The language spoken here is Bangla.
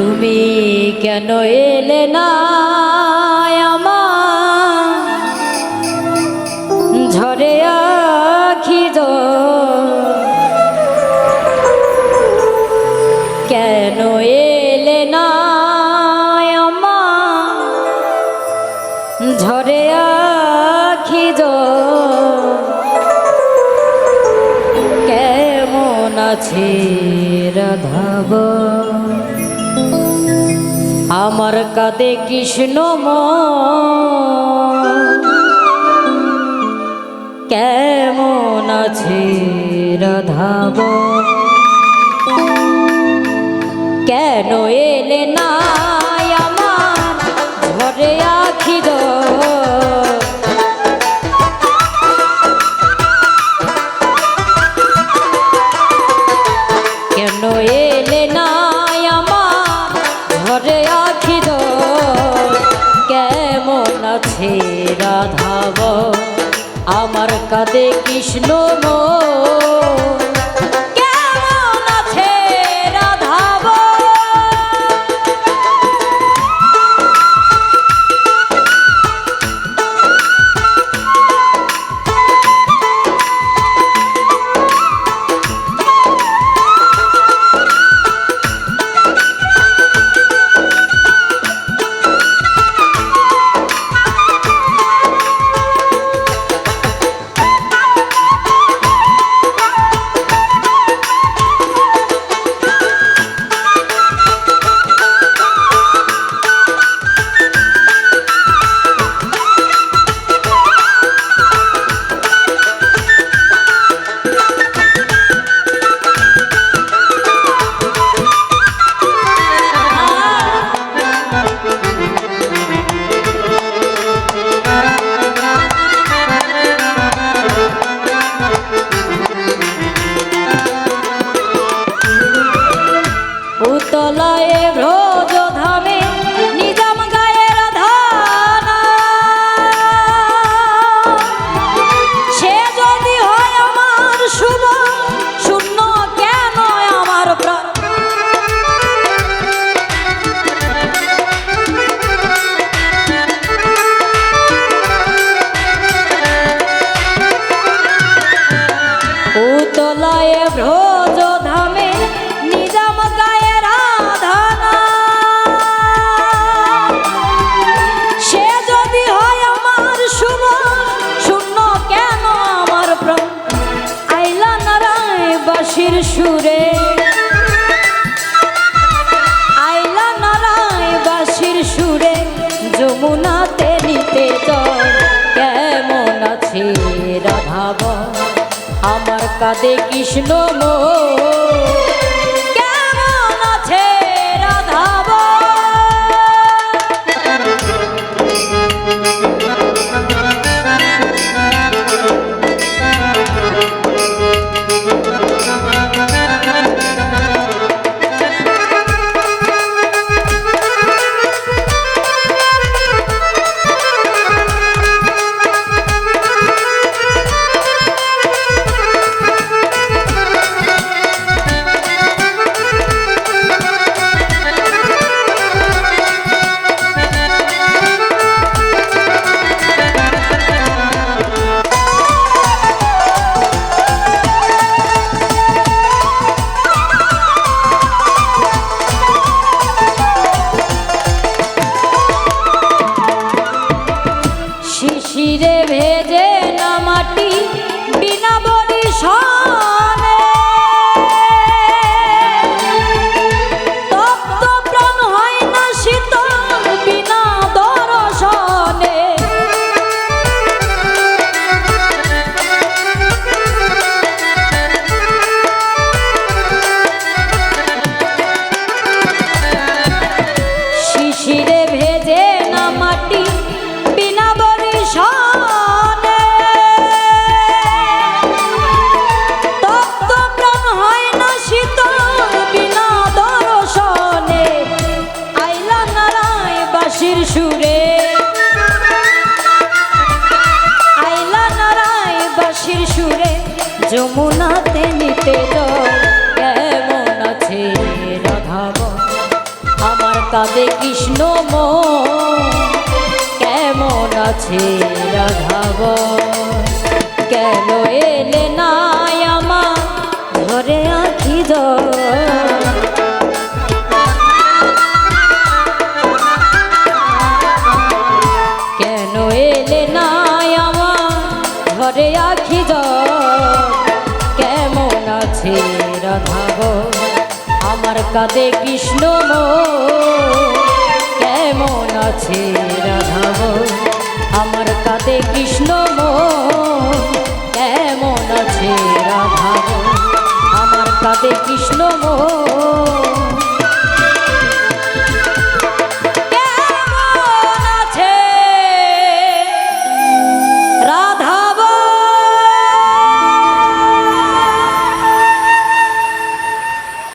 তুমি কেন এলে না আমার? ঝরে আখি কেন এলে না আমার? ঝরে আখি কেমন আছে? আমার কাঁদে কৃষ্ণ কেমন আছে রাধাব কেন আমার কাঁদে কৃষ্ণ মন। উতলায় ভ্রজ ধামে, নিজাম গায়ের ধানা সে যদি হয় আমার শুভ, শূন্য কেন আমার প্রাণ? উতলায় ভ্রজ কাঁদে কৃষ্ণ মো भेजे न माटी बिना যমুনাতে নিতে কেমন আছে রাধাব আমার কাঁদে কৃষ্ণ কেমন আছে রাধাব কেন এলে না আমার ঘরে আঁকি দর রাধাব আমার কাঁদে কৃষ্ণ মন কেমন আছে রাধাব আমার কাঁদে কৃষ্ণ মন কেমন আছে রাধাব আমার কাঁদে কৃষ্ণ